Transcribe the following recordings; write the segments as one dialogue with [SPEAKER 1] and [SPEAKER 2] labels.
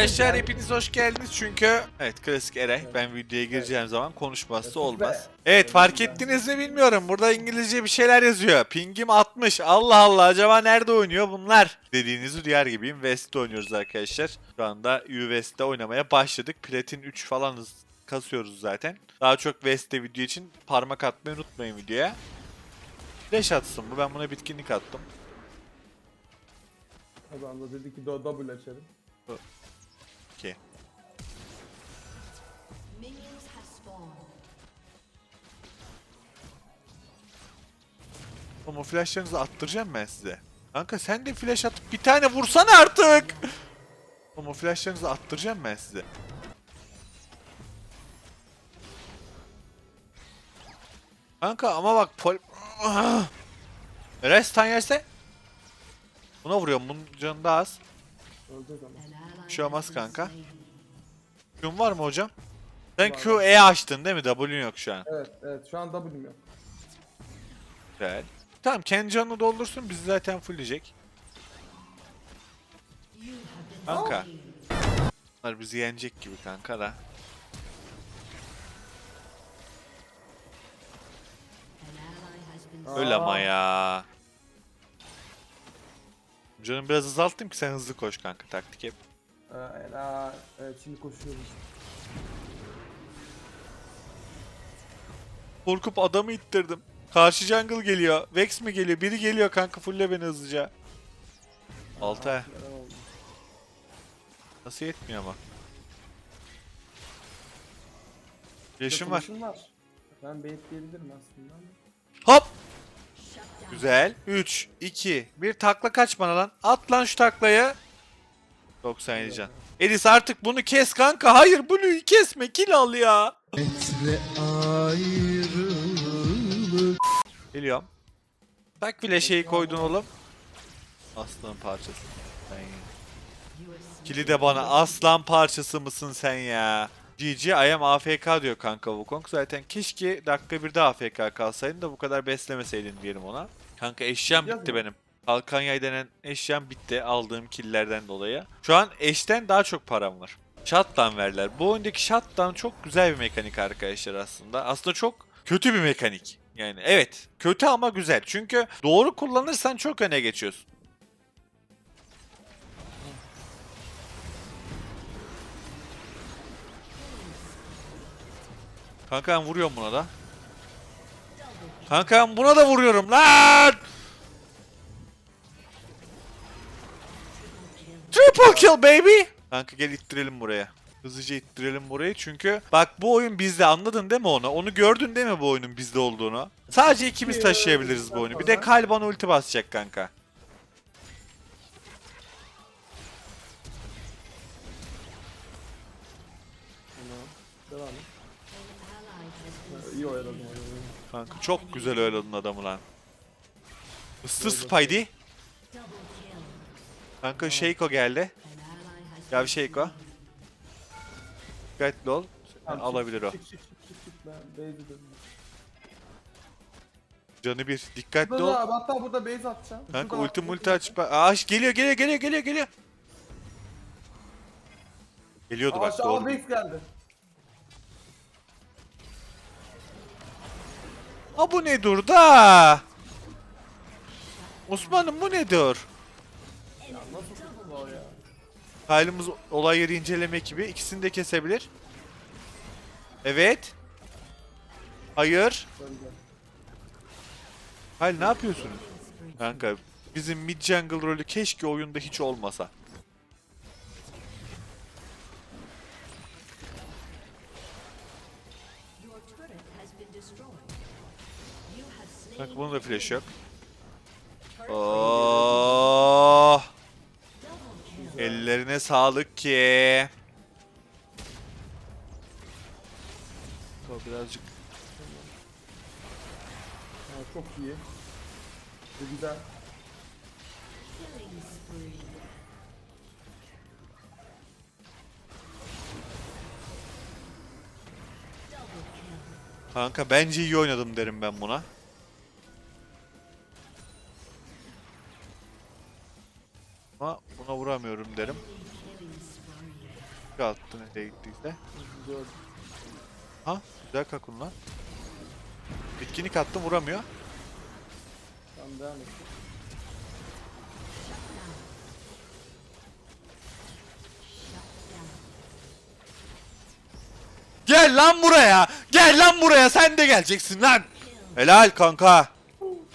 [SPEAKER 1] Arkadaşlar hepiniz hoş geldiniz çünkü evet klasik Eray ben videoya gireceğim zaman konuşmazsa olmaz. Evet fark ettiniz mi bilmiyorum burada İngilizce bir şeyler yazıyor. Pingim 60 Allah Allah acaba nerede oynuyor bunlar? Dediğinizi duyar gibiyim West'te oynuyoruz arkadaşlar. Şu anda U-West'te oynamaya başladık. Platin 3 falanız kasıyoruz zaten. Daha çok West'te video için parmak atmayı unutmayın videoya. Flash atsın bu ben buna bitkinlik attım.
[SPEAKER 2] Adam da dedi ki do- double açarım.
[SPEAKER 3] Have spawned.
[SPEAKER 1] Ama flashlarınızı attıracağım ben size. Kanka sen de flash atıp bir tane vursana artık. Ama flashlarınızı attıracağım ben size. Kanka ama bak pol... Restan yerse Buna vuruyorum bunun canı daha az.
[SPEAKER 2] Öleceğiz ama.
[SPEAKER 3] An ally
[SPEAKER 1] Bir şey olmaz kanka. Q'un var mı hocam? Sen
[SPEAKER 2] Var.
[SPEAKER 1] Q E açtın değil mi? W'un yok şu an.
[SPEAKER 2] Evet evet şu an W'm yok.
[SPEAKER 1] Güzel. Tamam kendi canını doldursun bizi zaten fullleyecek. Kanka. Bunlar bizi yenecek gibi kanka da. Öyle ama ya. Canım biraz azalttım ki sen hızlı koş kanka taktik hep.
[SPEAKER 2] Ee, ela, evet şimdi koşuyoruz.
[SPEAKER 1] Korkup adamı ittirdim. Karşı jungle geliyor. Vex mi geliyor? Biri geliyor kanka fulle beni hızlıca. Altı.
[SPEAKER 2] Aa?
[SPEAKER 1] Nasıl yetmiyor ama. Yaşım var.
[SPEAKER 2] var. Ben baitleyebilirim aslında.
[SPEAKER 1] Hop. Güzel. 3, 2, 1 takla kaç bana lan. At lan şu taklayı. 97 can. Elis artık bunu kes kanka. Hayır Blue'yu kesme. Kill al ya. Geliyorum. Tak bile şeyi koydun oğlum. Aslan parçası. Kili de bana aslan parçası mısın sen ya? GG I am AFK diyor kanka Wukong. Zaten keşke dakika bir de AFK kalsaydın da bu kadar beslemeseydin diyelim ona. Kanka eşyam
[SPEAKER 2] Gideceğiz
[SPEAKER 1] bitti
[SPEAKER 2] mi?
[SPEAKER 1] benim. Kalkan yay denen eşyam bitti aldığım killlerden dolayı. Şu an eşten daha çok param var. Shutdown verler. Bu oyundaki shutdown çok güzel bir mekanik arkadaşlar aslında. Aslında çok kötü bir mekanik. Yani evet kötü ama güzel. Çünkü doğru kullanırsan çok öne geçiyorsun. Kanka ben vuruyorum buna da. Kanka ben buna da vuruyorum lan! Triple kill baby! Kanka gel ittirelim buraya. Hızlıca ittirelim burayı çünkü bak bu oyun bizde anladın değil mi onu? Onu gördün değil mi bu oyunun bizde olduğunu? Sadece ikimiz taşıyabiliriz bu oyunu. Bir de Kalban ulti basacak kanka.
[SPEAKER 2] İyi oynadım oyunu.
[SPEAKER 1] Kanka çok güzel oynadın adamı lan. Isır Spidey. Kanka Sheiko geldi.
[SPEAKER 3] Been
[SPEAKER 1] Sheiko.
[SPEAKER 3] slain.
[SPEAKER 1] Dikkatli ol.
[SPEAKER 2] Çık,
[SPEAKER 1] Alabilir o.
[SPEAKER 2] Çık çık çık çık çık. Ben base'e dönüyorum.
[SPEAKER 1] Canı bir. Dikkatli
[SPEAKER 2] Burada
[SPEAKER 1] ol.
[SPEAKER 2] da, hatta burada base atacağım.
[SPEAKER 1] Kanka
[SPEAKER 2] Şurada
[SPEAKER 1] ulti multi aç. Aa geliyor geliyor geliyor geliyor geliyor. Geliyordu
[SPEAKER 2] Aa,
[SPEAKER 1] bak
[SPEAKER 2] aşağı
[SPEAKER 1] doğru.
[SPEAKER 2] base geldi.
[SPEAKER 1] Ha bu ne dur da? Osman'ım bu
[SPEAKER 2] nasıl tutuldu o ya?
[SPEAKER 1] Kaylımız olay yeri inceleme ekibi ikisini de kesebilir. Evet. Hayır. Hayır ne yapıyorsunuz? Kanka bizim mid jungle rolü keşke oyunda hiç olmasa. Kanka bunun da flash yok. Oh, ellerine sağlık ki. O birazcık
[SPEAKER 2] Ha, çok iyi. Bu güzel.
[SPEAKER 1] Kanka bence iyi oynadım derim ben buna. Ama buna vuramıyorum derim. Attı nereye gittiyse. Ha güzel kakun lan. Bitkinlik attım vuramıyor.
[SPEAKER 2] Tamam devam et.
[SPEAKER 1] Gel lan buraya. Gel lan buraya. Sen de geleceksin lan. Helal kanka.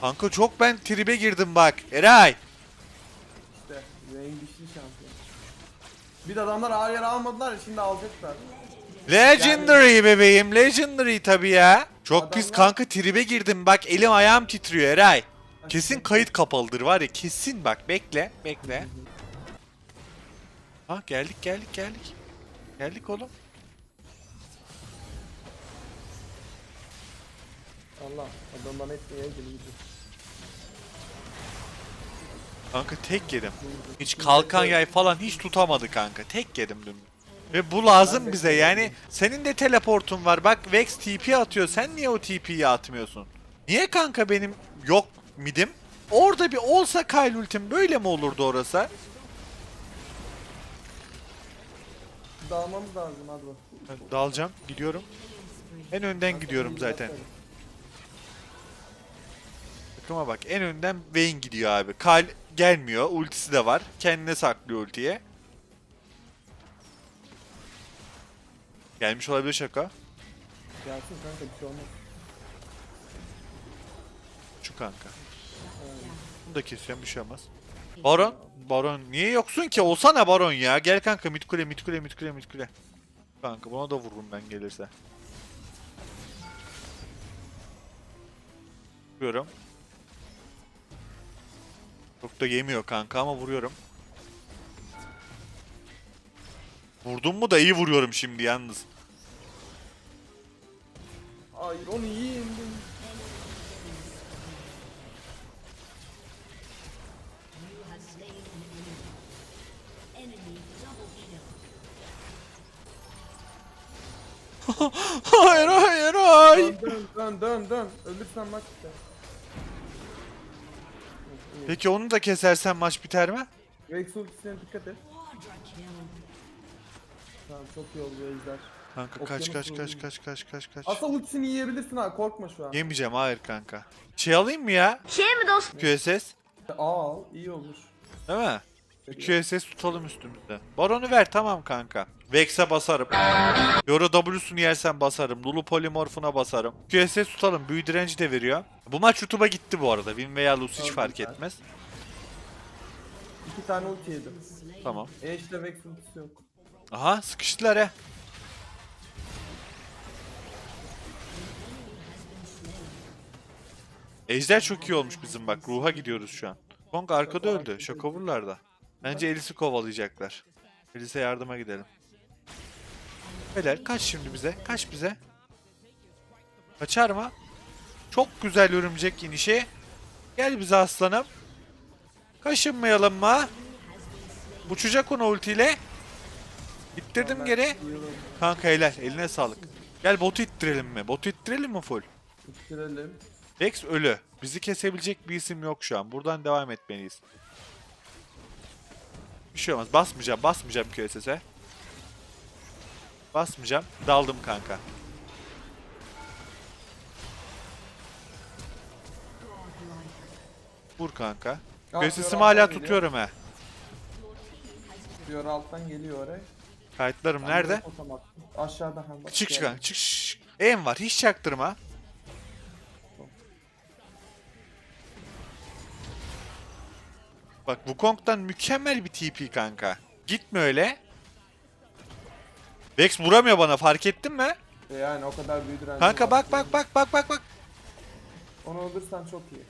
[SPEAKER 1] Kanka çok ben tribe girdim bak. Eray.
[SPEAKER 2] İşte Vayne dişli şampiyon. Bir de adamlar ağır yer almadılar şimdi alacaklar.
[SPEAKER 1] Legendary bebeğim. Legendary tabi ya. Çok pis
[SPEAKER 2] Adamlar-
[SPEAKER 1] kanka tribe girdim bak. Elim ayağım titriyor Eray. Kesin kayıt kapalıdır var ya kesin bak bekle bekle. Ha geldik geldik geldik. Geldik oğlum.
[SPEAKER 2] Allah adam bana etmeye geliyor.
[SPEAKER 1] Kanka tek yedim. Hiç kalkan yay falan hiç tutamadı kanka. Tek yedim dün. Ve bu lazım bize yani. Senin de teleportun var. Bak Vex TP atıyor. Sen niye o TP'yi atmıyorsun? Niye kanka benim yok midim? Orada bir olsa Kyle ultim böyle mi olurdu orası?
[SPEAKER 2] Dağılmamız lazım hadi bak.
[SPEAKER 1] Ben Dalacağım. Gidiyorum. En önden gidiyorum zaten. Takıma bak. En önden Vayne gidiyor abi. Kyle gelmiyor. Ultisi de var. Kendine saklıyor ultiye. Gelmiş olabilir şaka.
[SPEAKER 2] Gelsin kanka bir şey olmaz.
[SPEAKER 1] Şu kanka. Bunu da kesiyorum bir şey olmaz. Baron. Baron. Niye yoksun ki? Olsana Baron ya. Gel kanka mid kule mid kule mid kule mid kule. Kanka buna da vururum ben gelirse. Vuruyorum. Çok da yemiyor kanka ama vuruyorum. Vurdum mu da iyi vuruyorum şimdi yalnız.
[SPEAKER 2] Hayır onu yiyeyim.
[SPEAKER 1] Hayır hayır hayır.
[SPEAKER 2] Dön dön dön dön. Ölürsen maç biter.
[SPEAKER 1] Peki onu da kesersen maç biter mi?
[SPEAKER 2] Vex ultisine dikkat et. Tamam çok iyi oldu ejder.
[SPEAKER 1] Kanka kaç
[SPEAKER 2] Okyanus
[SPEAKER 1] kaç kaç
[SPEAKER 2] vurdu.
[SPEAKER 1] kaç kaç kaç kaç.
[SPEAKER 2] Aslında ultisini yiyebilirsin ha korkma şu an.
[SPEAKER 1] Yemeyeceğim hayır kanka. Şey alayım mı ya?
[SPEAKER 4] Şey mi dostum?
[SPEAKER 1] QSS.
[SPEAKER 2] Aa al iyi olur.
[SPEAKER 1] Değil mi? QSS tutalım üstümüzde. Baron'u ver tamam kanka. Vex'e basarım. Yoro W'sunu yersen basarım. Lulu Polymorph'una basarım. QSS tutalım. Büyü direnci de veriyor. Bu maç YouTube'a gitti bu arada. Win veya lose hiç fark etmez.
[SPEAKER 2] İki tane ulti yedim.
[SPEAKER 1] Tamam.
[SPEAKER 2] Ejder Vex ultisi yok.
[SPEAKER 1] Aha sıkıştılar he. Ejder çok iyi olmuş bizim bak. Ruha gidiyoruz şu an. Kong arkada öldü. Şokovurlar Bence Elis'i kovalayacaklar. Elis'e yardıma gidelim. Helal. Kaç şimdi bize? Kaç bize? Kaçar mı? Çok güzel örümcek inişi. Gel bize aslanım. Kaşınmayalım mı? Uçacak onu ultiyle. İttirdim geri.
[SPEAKER 2] İyi olur.
[SPEAKER 1] Kanka helal. Eline sağlık. Gel botu ittirelim mi? Botu ittirelim mi full?
[SPEAKER 2] İttirelim.
[SPEAKER 1] Rex ölü. Bizi kesebilecek bir isim yok şu an. Buradan devam etmeliyiz. Bir şey olmaz. Basmayacağım. Basmayacağım QSS'e. Basmayacağım. Daldım kanka. Vur kanka.
[SPEAKER 2] Aa,
[SPEAKER 1] QSS'imi hala
[SPEAKER 2] geliyor.
[SPEAKER 1] tutuyorum he.
[SPEAKER 2] Fiora alttan geliyor oraya.
[SPEAKER 1] Kayıtlarım nerede?
[SPEAKER 2] Aşağıda.
[SPEAKER 1] Çık çık kanka. Çık şşş. Em var. Hiç çaktırma. Bak Wukong'dan mükemmel bir TP kanka. Gitme öyle. Vex vuramıyor bana fark ettin mi?
[SPEAKER 2] E Yani o kadar büyü direnci
[SPEAKER 1] Kanka bak bak bak bak bak bak.
[SPEAKER 2] Onu öldürsen çok iyi.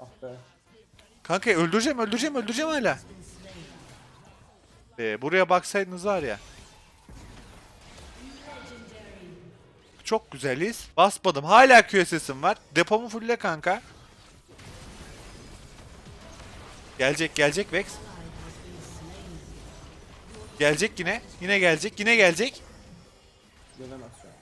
[SPEAKER 2] Ah be.
[SPEAKER 1] Kanka öldüreceğim öldüreceğim öldüreceğim hala. Ee, buraya baksaydınız var ya. Çok güzeliz. Basmadım. Hala QSS'im var. Depomu fulle kanka. Gelecek gelecek Vex. Gelecek yine. Yine gelecek. Yine gelecek.
[SPEAKER 2] Gelemez şu an.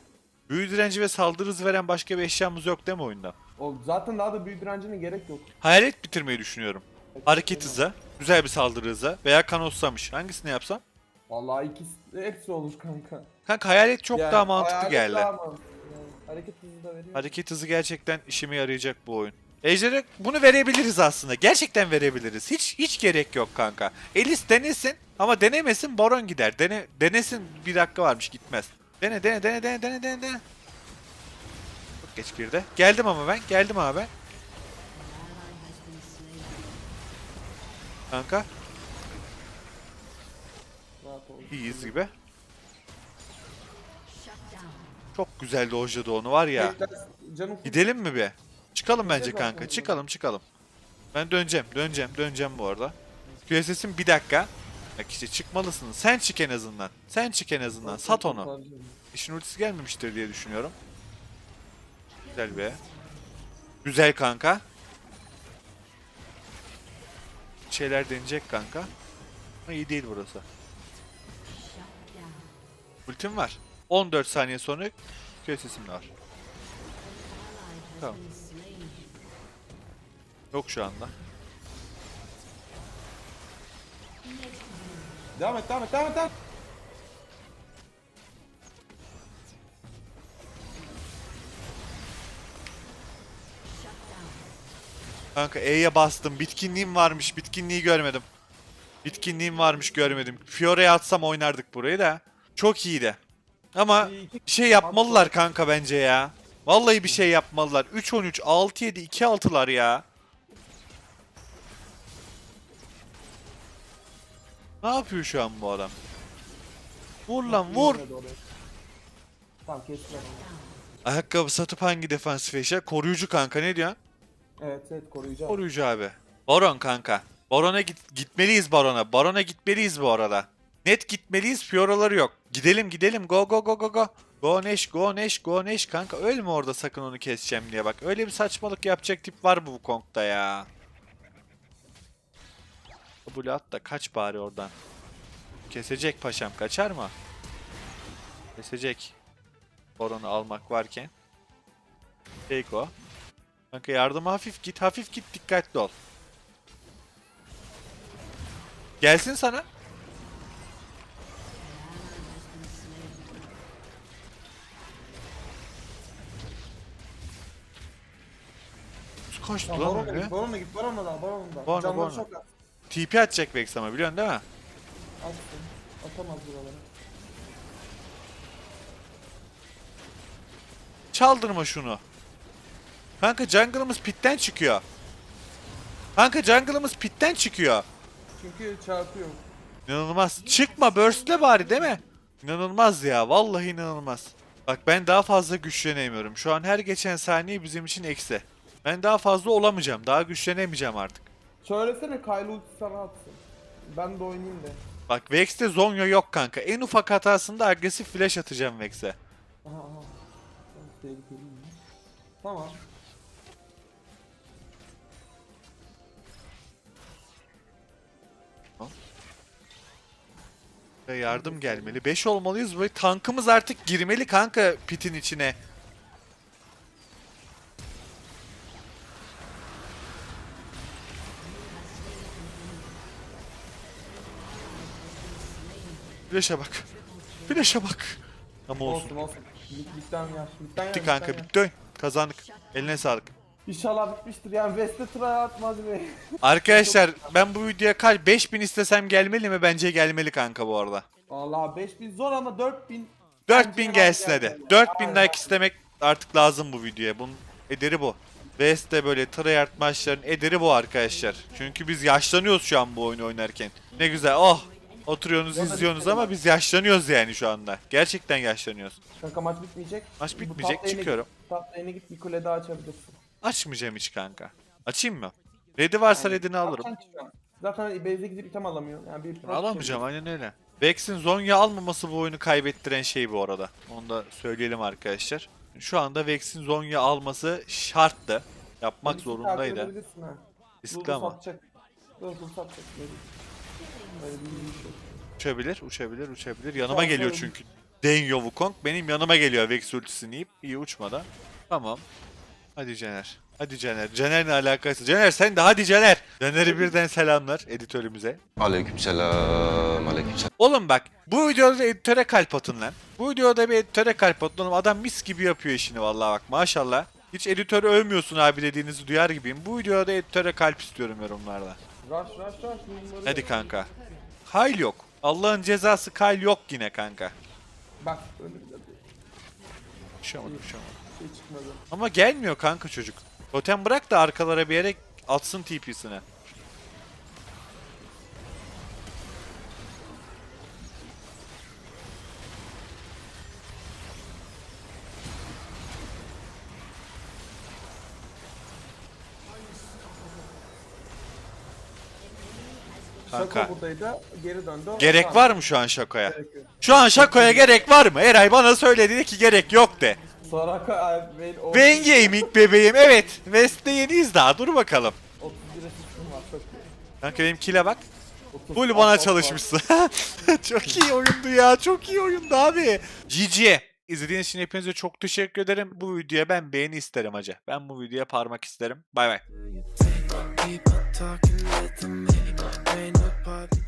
[SPEAKER 1] Büyü direnci ve saldırı hızı veren başka bir eşyamız yok değil mi oyunda?
[SPEAKER 2] O zaten daha da büyü direncine gerek yok.
[SPEAKER 1] Hayalet bitirmeyi düşünüyorum. Hareket hızı, güzel bir saldırı hızı veya kanossamış. Hangisini yapsam?
[SPEAKER 2] Vallahi ikisi hepsi olur kanka.
[SPEAKER 1] Kanka hayalet çok
[SPEAKER 2] Yani
[SPEAKER 1] daha mantıklı
[SPEAKER 2] hayalet
[SPEAKER 1] geldi.
[SPEAKER 2] daha mantıklı yani. Hareket hızı da veriyor.
[SPEAKER 1] Hareket hızı gerçekten işime yarayacak bu oyun. Ejder'e bunu verebiliriz aslında. Gerçekten verebiliriz. Hiç hiç gerek yok kanka. Elis denesin ama denemesin Baron gider. Dene, denesin bir dakika varmış gitmez. Dene dene dene dene dene dene dene. Çok geç girdi. Geldim ama ben. Geldim abi. Kanka iyiyiz gibi. Çok güzel dojladı onu var ya. Gidelim mi bir? Çıkalım bence kanka. Çıkalım çıkalım. Ben döneceğim. Döneceğim. Döneceğim bu arada. QSS'in bir dakika. Bak işte çıkmalısın. Sen çık en azından. Sen çık en azından. Sat onu. İşin ultisi gelmemiştir diye düşünüyorum. Güzel be. Güzel kanka. Bir Şeyler deneyecek kanka. Ama iyi değil burası. Ultim var. 14 saniye sonra QSS'im de var. Tamam. Yok şu anda.
[SPEAKER 2] Devam et devam et devam et. Devam. et.
[SPEAKER 1] Kanka E'ye bastım. Bitkinliğim varmış. Bitkinliği görmedim. Bitkinliğim varmış görmedim. Fiore'ye atsam oynardık burayı da. Çok iyiydi. Ama bir şey yapmalılar kanka bence ya. Vallahi bir şey yapmalılar. 3-13, 6-7, 2-6'lar ya. Ne yapıyor şu an bu adam? Vur lan vur.
[SPEAKER 2] Tamam.
[SPEAKER 1] Ayakkabı satıp hangi defansif eşya? Koruyucu kanka ne diyorsun?
[SPEAKER 2] Evet evet koruyacağım.
[SPEAKER 1] Koruyucu abi. Baron kanka. Baron'a git gitmeliyiz Baron'a. Baron'a gitmeliyiz bu arada. Net gitmeliyiz. Fiyoraları yok. Gidelim gidelim. Go go go go go. Go Neş, go Neş, go Neş. Kanka ölme orada sakın onu keseceğim diye bak. Öyle bir saçmalık yapacak tip var bu Kong'da ya. Kabul at da kaç bari oradan. Kesecek paşam. Kaçar mı? Kesecek. Baron'u almak varken. Take o. Kanka yardıma hafif git, hafif git, dikkatli ol. Gelsin sana. Kaçtı lan
[SPEAKER 2] Baron'a git, Baron'a git, Baron'a da, Baron'a da.
[SPEAKER 1] Baron'a, Baron'a.
[SPEAKER 2] çok az.
[SPEAKER 1] TP atacak Vex ama biliyorsun değil mi?
[SPEAKER 2] Atsın. Atamaz buralara.
[SPEAKER 1] Çaldırma şunu. Kanka jungle'ımız pitten çıkıyor. Kanka jungle'ımız pitten çıkıyor.
[SPEAKER 2] Çünkü çarpıyor.
[SPEAKER 1] İnanılmaz. Çıkma burst'le bari değil mi? İnanılmaz ya. Vallahi inanılmaz. Bak ben daha fazla güçlenemiyorum. Şu an her geçen saniye bizim için eksi. Ben daha fazla olamayacağım. Daha güçlenemeyeceğim artık.
[SPEAKER 2] Söylesene Kyle ulti sana atsın. Ben de oynayayım da.
[SPEAKER 1] Bak Vex'te Zonyo yok kanka. En ufak hatasında agresif flash atacağım Vex'e.
[SPEAKER 2] Aha aha. Tamam.
[SPEAKER 1] Yardım gelmeli. 5 olmalıyız. Böyle tankımız artık girmeli kanka pitin içine. Flash'a bak. Flash'a bak. Ama olsun.
[SPEAKER 2] Olsun olsun. Bit, bitten yer. Bitten yer.
[SPEAKER 1] Bitti kanka
[SPEAKER 2] yer.
[SPEAKER 1] bitti. Kazandık. Eline sağlık.
[SPEAKER 2] İnşallah bitmiştir yani West'e tıra atmaz be.
[SPEAKER 1] Arkadaşlar ben bu videoya kaç 5000 istesem gelmeli mi? Bence gelmeli kanka bu arada.
[SPEAKER 2] Vallahi 5000 zor ama 4000
[SPEAKER 1] 4000
[SPEAKER 2] Bence
[SPEAKER 1] gelsin hadi.
[SPEAKER 2] gelmeli.
[SPEAKER 1] 4000
[SPEAKER 2] Aynen.
[SPEAKER 1] like istemek artık lazım bu videoya. Bunun ederi bu. West'te böyle tryhard maçların ederi bu arkadaşlar. Çünkü biz yaşlanıyoruz şu an bu oyunu oynarken. Ne güzel oh. Oturuyorsunuz
[SPEAKER 2] Bana
[SPEAKER 1] izliyorsunuz ama biz yaşlanıyoruz yani şu anda. Gerçekten yaşlanıyoruz.
[SPEAKER 2] Kanka maç bitmeyecek.
[SPEAKER 1] Maç
[SPEAKER 2] Bu
[SPEAKER 1] bitmeyecek, çıkıyorum.
[SPEAKER 2] Git, git bir kule daha açabilirsin.
[SPEAKER 1] Açmayacağım hiç kanka. Açayım mı? Red'i varsa Red'ini alırım.
[SPEAKER 2] Zaten çıkıyor. Zaten base'e gidip item alamıyor. Yani bir
[SPEAKER 1] Alamayacağım aynen öyle. Vex'in Zonya almaması bu oyunu kaybettiren şey bu arada. Onu da söyleyelim arkadaşlar. Şu anda Vex'in Zonya alması şarttı. Yapmak zorundaydı.
[SPEAKER 2] Lulu
[SPEAKER 1] ama.
[SPEAKER 2] satacak. Lulu satacak. Böyle bir şey.
[SPEAKER 1] Uçabilir, uçabilir, uçabilir. Yanıma geliyor çünkü. Denyo Wukong benim yanıma geliyor Vex ultisini yiyip. iyi uçmadan. Tamam. Hadi Cener. Hadi Cener. Cener ne alakası? Cener sen de hadi Cener. Caner'i birden selamlar editörümüze.
[SPEAKER 4] Aleykümselam, aleykümselam.
[SPEAKER 1] Oğlum bak bu videoda da editöre kalp atın lan. Bu videoda bir editöre kalp atın oğlum. Adam mis gibi yapıyor işini vallahi bak maşallah. Hiç editörü övmüyorsun abi dediğinizi duyar gibiyim. Bu videoda editöre kalp istiyorum yorumlarda.
[SPEAKER 2] Rush rush rush.
[SPEAKER 1] Hadi kanka. Kyle yok. Allah'ın cezası Kyle yok yine kanka.
[SPEAKER 2] Bak önümde bir
[SPEAKER 1] Düşemedim düşemedim.
[SPEAKER 2] şey çıkmadı.
[SPEAKER 1] Ama gelmiyor kanka çocuk. Totem bırak da arkalara bir yere atsın TP'sine. Kanka.
[SPEAKER 2] Şaka buradaydı. Geri döndü.
[SPEAKER 1] Gerek var mı şu an şakoya?
[SPEAKER 2] Gerek yok.
[SPEAKER 1] Şu an şakoya gerek var mı? Eray bana söyledi ki gerek yok de.
[SPEAKER 2] Soraka o
[SPEAKER 1] Vayne Gaming bebeğim evet. West'te yeniyiz daha dur bakalım.
[SPEAKER 2] 31 asistim var çok iyi.
[SPEAKER 1] Kanka benim kill'e bak.
[SPEAKER 2] 30
[SPEAKER 1] Full bana çalışmışsın. çok iyi oyundu ya. Çok iyi oyundu abi. GG. İzlediğiniz için hepinize çok teşekkür ederim. Bu videoya ben beğeni isterim hacı. Ben bu videoya parmak isterim. Bay bay.
[SPEAKER 5] People talking with me, no party.